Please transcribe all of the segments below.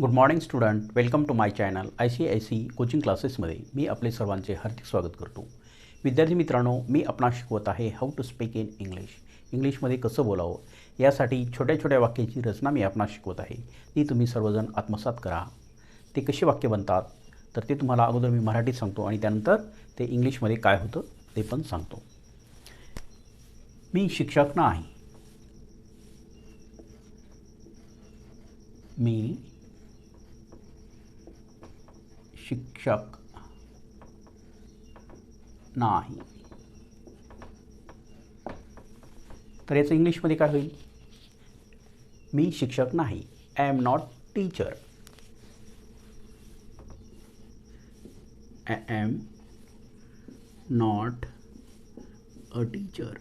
Good morning student welcome to my channel I C I C coaching क्लासेसमध्ये मी आपले सर्वांचे हार्दिक स्वागत करतो. विद्यार्थी मित्रांनो मी आपणास शिकवत आहे how to speak in English English कसं बोलावं? यासाठी छोट्या छोट्या वाक्याची रचना मी आपणा शिकवत आहे. ती तुम्ही सर्वजण आत्मसात करा. ते कसे वाक्य बनतात? तर ते तुम्हाला अगोदर मी मराठीत सांगतो आणि त्यानंतर ते इंग्लिशमध्ये काय होतं ते पण सांगतो. मी शिक्षक नाही. मी शिक्षक नाही. तर याचं इंग्लिशमध्ये काय होईल? मी शिक्षक नाही I am not teacher I am not a teacher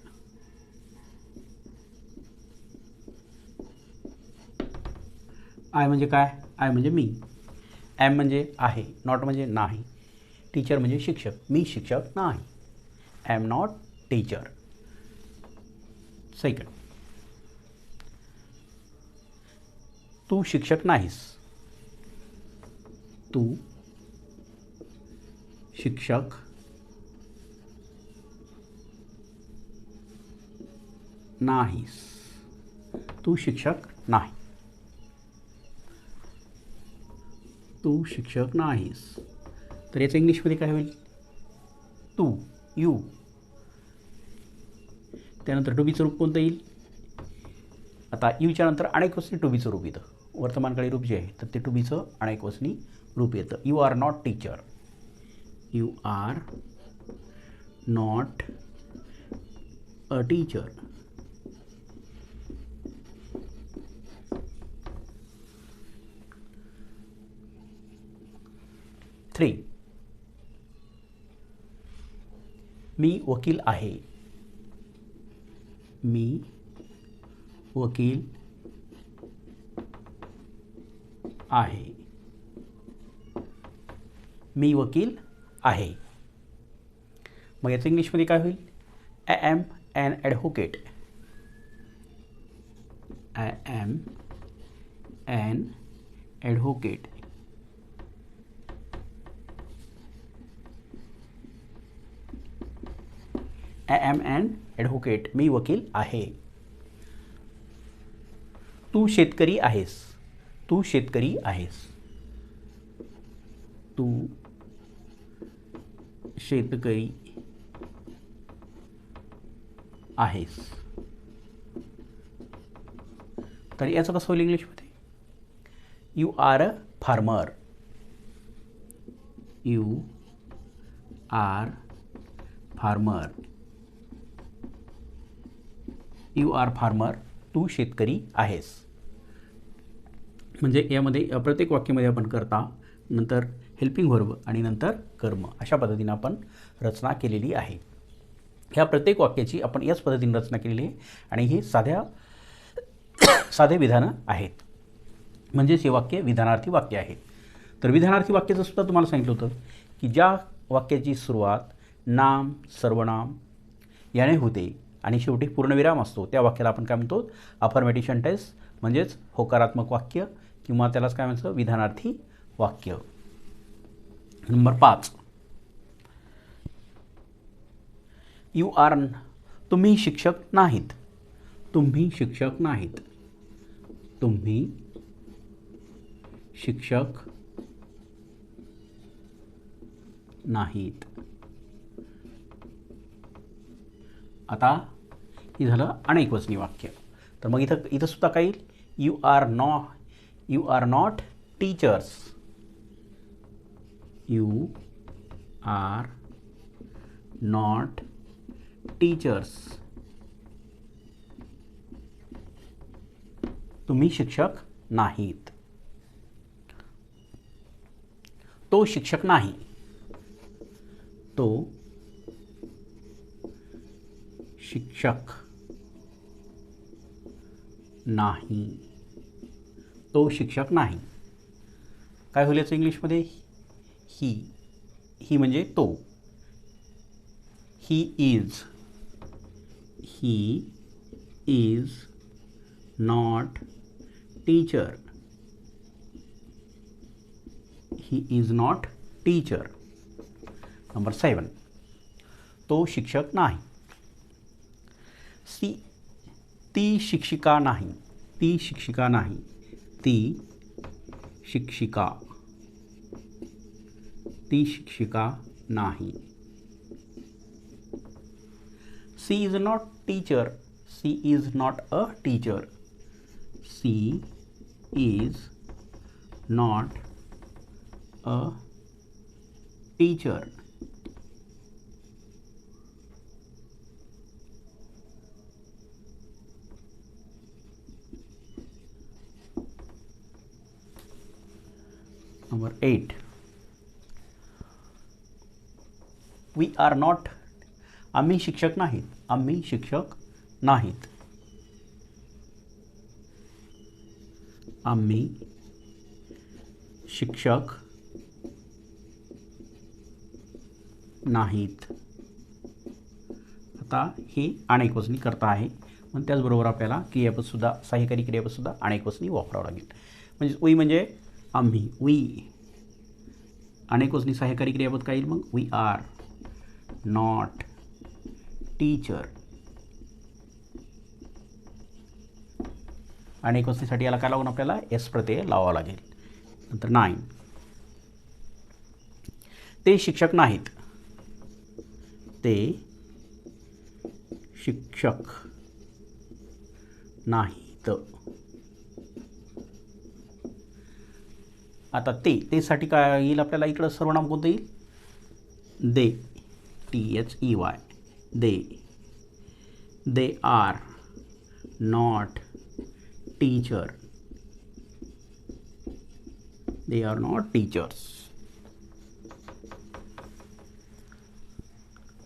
I म्हणजे काय? आय म्हणजे मी. एम म्हणजे आहे नॉट म्हणजे नाही. टीचर म्हणजे शिक्षक. मी शिक्षक नाही. I am not teacher. Second तू शिक्षक नाहीस. तू शिक्षक नाहीस. तू शिक्षक नाही. तू शिक्षक नाहीस. तर याचं इंग्लिशमध्ये काय होईल? तू यू. त्यानंतर टुबीचं रूप कोणतं येईल? आता यूच्या नंतर अनेक वचनी टुबीचं रूप येतं. वर्तमानकाळी रूप जे आहे तर ते टुबीचं अनेक वचनी रूप येतं. You are not teacher you are not a teacher three मी वकील आहे. मी वकील आहे. मी वकील आहे. मग याचं इंग्लिशमध्ये काय होईल? I am an advocate I am an advocate I am and advocate मी वकील आहे. तू शेतकरी आहेस. तू शेतकरी आहेस. तू शेतकरी आहेस. तर याचं कसं होईल इंग्लिशमध्ये? You are a farmer you are farmer you are farmer तू शेतकरी आहेस. म्हणजे यामध्ये प्रत्येक वाक्यामध्ये आपण करता नंतर हेल्पिंग वर्ब आणि नंतर कर्म अशा पद्धतीनं आपण रचना केलेली आहे. ह्या प्रत्येक वाक्याची आपण याच पद्धतीने रचना केलेली आहे आणि ही साध्या साधे विधानं आहेत. म्हणजेच हे वाक्य विधानार्थी वाक्य आहे तर विधानार्थी वाक्याचं सुद्धा तुम्हाला सांगितलं होतं की ज्या वाक्याची सुरुवात नाम सर्वनाम याने होते आणि शेवटी पूर्णविराम असतो. त्या वाक्याला आपण काय म्हणतो? अफर्मेटिव्ह सेंटेन्स म्हणजेच होकारात्मक वाक्य किंवा त्यालाच काय म्हणतो? विधानार्थी वाक्य. नंबर पाच. यू आर तुम्ही शिक्षक नाहीत. तुम्ही शिक्षक नाहीत. तुम्ही शिक्षक नाहीत. आता हे झालं अनेकवचनी वाक्य. तर मग इथं इथं सुद्धा काय येईल? You are no you are not teachers you are not teachers तुम्ही शिक्षक नाहीत. तो शिक्षक नाही. तो शिक्षक नाही. तो शिक्षक नाही. काय होईल याचं इंग्लिशमध्ये? ही. ही म्हणजे तो. He is he is not teacher he is not teacher number seven तो शिक्षक नाही. सी ती शिक्षिका नाही. ती शिक्षिका नाही. ती शिक्षिका. ती शिक्षिका नाही. She is not teacher she is not a teacher she is not a teacher number eight we are not आम्ही शिक्षक नाहीत. आम्ही शिक्षक नाहीत. आम्ही शिक्षक नाहीत. आता ही अनेक वचनी करता आहे. पण त्याचबरोबर आपल्याला क्रियापदसुद्धा सहाय्यकारी क्रियापदसुद्धा अनेक वचनी वापरावं लागेल. म्हणजे उई म्हणजे आम्ही वी अनेक वचनी सहाय्यकारी क्रियापद काय येईल मग वी आर नॉट टीचर अनेक वस्तीसाठी याला काय लागून आपल्याला एस प्रत्यय लावावा लागेल. नंतर नाईन ते शिक्षक नाहीत. ते शिक्षक नाहीत. आता ते तेसाठी काय येईल आपल्याला इकडं? सर्वनाम कोणतं येईल? They. T H E Y they. They are not teacher they are not teachers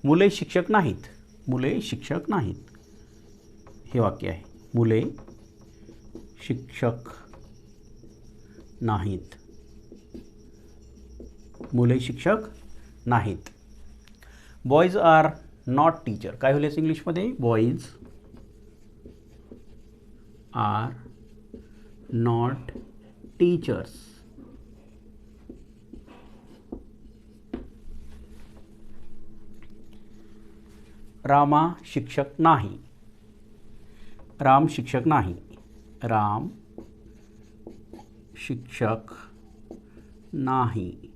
मुले शिक्षक नाहीत. मुले शिक्षक नाहीत. हे वाक्य आहे. मुले शिक्षक नाहीत. मुले शिक्षक नाहीत. बॉईज आर नॉट टीचर काय होईल इंग्लिशमध्ये? Boys are not teachers Rama शिक्षक नाही. राम शिक्षक नाही. राम शिक्षक नाही.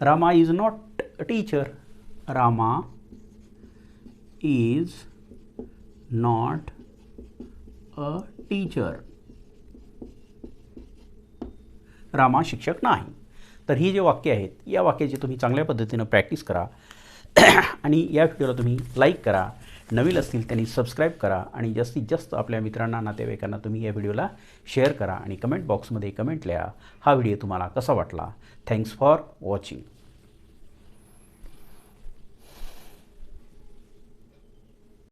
Rama is not a teacher Rama is not a teacher Rama शिक्षक नाही. तर ही जे वाक्य आहेत या वाक्याची तुम्ही चांगल्या पद्धतीनं प्रॅक्टिस करा. आणि या व्हिडिओला तुम्ही लाईक करा. नवीन असतील त्यांनी सबस्क्राईब करा आणि जास्तीत जास्त आपल्या मित्रांना नातेवाईकांना तुम्ही या व्हिडिओला शेअर करा आणि कमेंट बॉक्समध्ये कमेंट लिहा. हा व्हिडिओ तुम्हाला कसा वाटला? Thanks for watching